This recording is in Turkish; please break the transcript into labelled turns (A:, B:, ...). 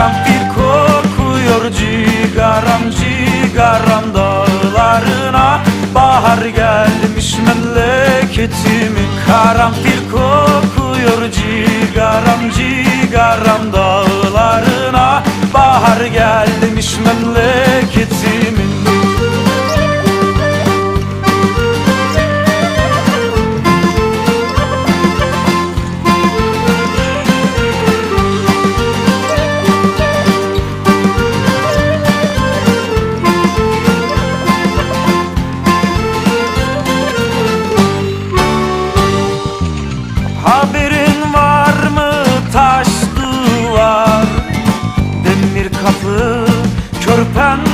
A: Karanfil kokuyor cigaram cigaram dağlarına. Bahar gelmiş memleketimin Karanfil kokuyor cigaram cigaram dağlarına. Bahar gelmiş memleketimin upon